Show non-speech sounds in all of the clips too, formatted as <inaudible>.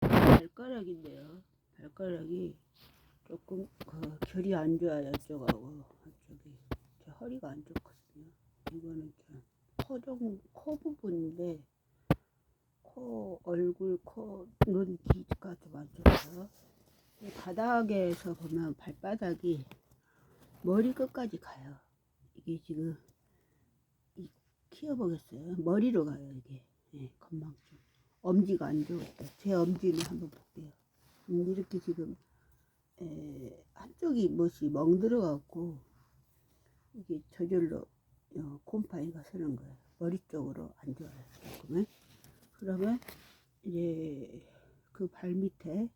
발가락인데요. 발가락이 조금 그 결이 안 좋아요. 이쪽하고 이쪽이 제 허리가 안 좋거든요. 이거는 코정 코 부분인데 코 얼굴 코 눈 귀가 좀 안 좋아요. 이 바닥에서 보면 발바닥이 머리 끝까지 가요. 이게 지금 이 키워보겠어요. 머리로 가요 이게 예, 건망증. 엄지가 안 좋았다. 제 엄지는 한번 볼게요. 음, 이렇게 지금 에, 한쪽이 못이 멍들어갖고 이게 저절로 어, 곰팡이가 서는 거예요. 머리 쪽으로 안 좋아요. 조금은. 그러면 이제 그 발 밑에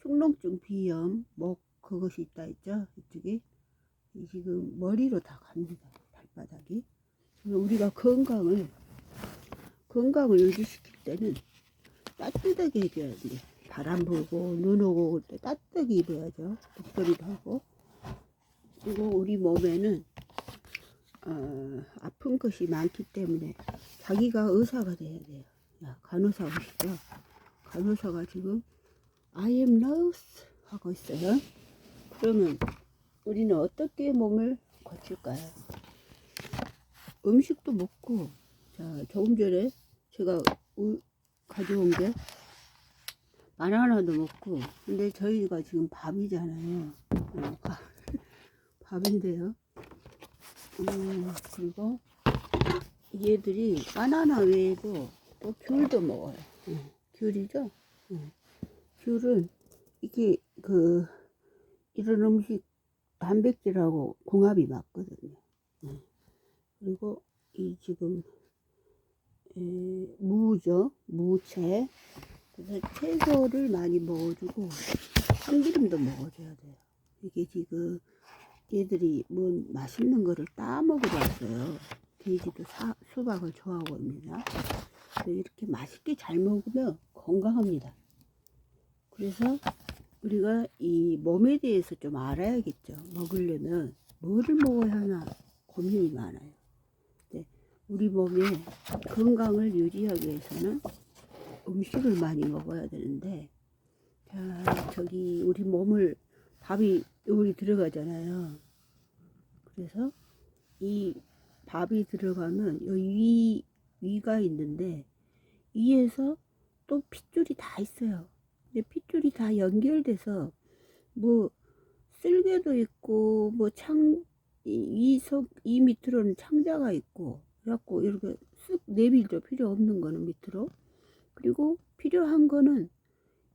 축농증 비염 목 그것이 있다 했죠. 이쪽에 이 지금 머리로 다 갑니다. 발바닥이. 우리가 건강을 건강을 유지시킬 때는 따뜻하게 해줘야 돼. 바람 불고 눈 오고 그럴 때 따뜻하게 입어야죠. 목도리도 하고. 그리고 우리 몸에는 어, 아픈 것이 많기 때문에 자기가 의사가 돼야 돼요. 야, 간호사 오시죠? 간호사가 지금 I am nurse 하고 있어요. 그러면 우리는 어떻게 몸을 고칠까요? 음식도 먹고 자 조금 전에 제가 우- 가져온 게 바나나도 먹고 근데 저희가 지금 밥이잖아요. 어, 밥- <laughs> 밥인데요. 음, 그리고 얘들이 바나나 외에도 또 귤도 먹어요. 음, 귤이죠? 음, 귤은 이게 그 이런 음식 단백질하고 궁합이 맞거든요. 음, 그리고 이 지금 에, 무죠? 무채. 그래서 채소를 많이 먹어주고 참기름도 먹어줘야 돼요. 이게 지금 얘들이 뭐 맛있는 거를 따 먹으러 왔어요. 돼지도 사, 수박을 좋아하고 있습니다 그래서 이렇게 맛있게 잘 먹으면 건강합니다. 그래서 우리가 이 몸에 대해서 좀 알아야겠죠. 먹으려면 뭐를 먹어야 하나 고민이 많아요 우리 몸의 건강을 유지하기 위해서는 음식을 많이 먹어야 되는데 자 저기 우리 몸을 밥이 여기 들어가잖아요. 그래서 이 밥이 들어가면 여기 위, 위가 있는데 위에서 또 핏줄이 다 있어요. 근데 핏줄이 다 연결돼서 뭐 쓸개도 있고 뭐 창 이 속 이 밑으로는 창자가 있고 그래갖고 이렇게 쓱 내밀죠. 필요 없는 거는 밑으로. 그리고 필요한 거는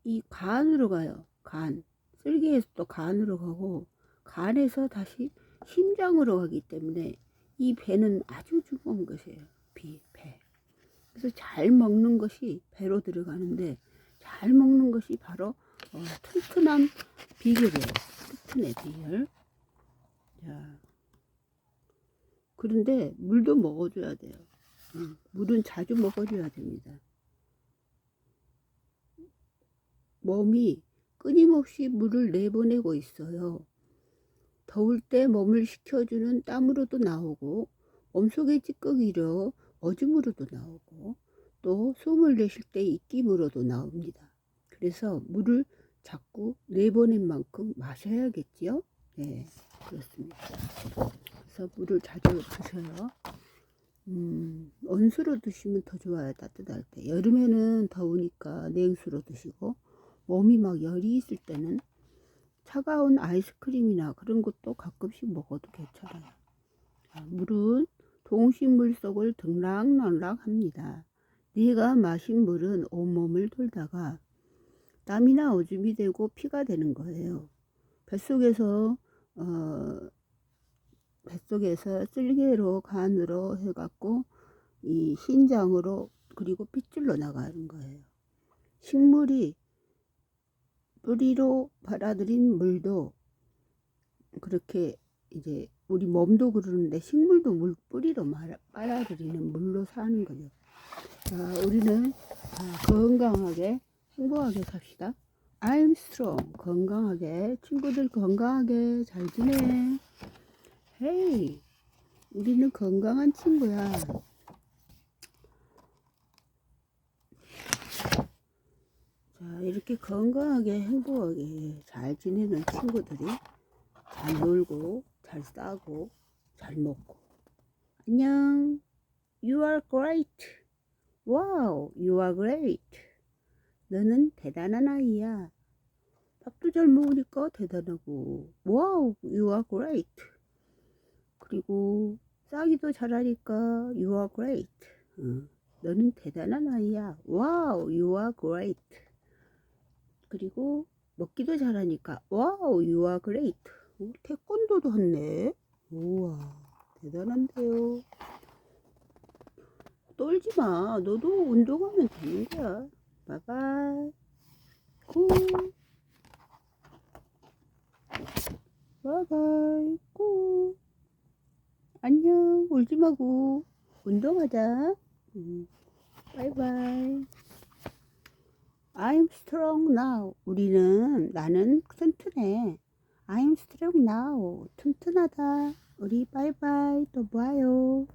이 간으로 가요. 간. 쓸개에서 또 간으로 가고 간에서 다시 심장으로 가기 때문에 이 배는 아주 중요한 것이에요. 비, 배. 그래서 잘 먹는 것이 배로 들어가는데 잘 먹는 것이 바로 어, 튼튼한 비결이에요. 튼튼의 비결. 자. 그런데 물도 먹어줘야 돼요. 음, 물은 자주 먹어줘야 됩니다. 몸이 끊임없이 물을 내보내고 있어요. 더울 때 몸을 식혀주는 땀으로도 나오고 몸속의 찌꺼기로 어줌으로도 나오고 또 숨을 내쉴 때 입김으로도 나옵니다. 그래서 물을 자꾸 내보낸 만큼 마셔야겠지요? 네, 그렇습니다. 그래서 물을 자주 드셔요. 음, 온수로 드시면 더 좋아요. 따뜻할 때. 여름에는 더우니까 냉수로 드시고 몸이 막 열이 있을 때는 차가운 아이스크림이나 그런 것도 가끔씩 먹어도 괜찮아요. 자, 물은 동식물 속을 등락날락 합니다. 내가 마신 물은 온몸을 돌다가 땀이나 오줌이 되고 피가 되는 거예요. 뱃속에서 어, 뱃속에서 쓸개로 간으로 해갖고 이 신장으로 그리고 핏줄로 나가는 거예요. 식물이 뿌리로 받아들인 물도 그렇게 이제 우리 몸도 그러는데 식물도 물 뿌리로 빨아들이는 물로 사는 거죠. 자, 우리는 아, 건강하게 행복하게 삽시다. I'm strong. 건강하게 친구들 건강하게 잘 지내. 헤이, 우리는 건강한 친구야. 자, 이렇게 건강하게 행복하게 잘 지내는 친구들이 잘 놀고, 잘 싸고, 잘 먹고. 안녕. You are great. Wow, you are great. 너는 대단한 아이야. 밥도 잘 먹으니까 대단하고. Wow, you are great. 그리고 싸기도 잘하니까 you are great. 응. 너는 대단한 아이야. Wow, you are great. 그리고 먹기도 잘하니까 wow, you are great. 오, 태권도도 했네. 우와, 대단한데요. 떨지 마. 너도 운동하면 되는 거야. 바이바이. 굿. 바이바이. 울지 마고. 운동하자. 음. 바이바이. I'm strong now. 우리는 나는 튼튼해. I'm strong now. 튼튼하다. 우리 바이바이 또 봐요.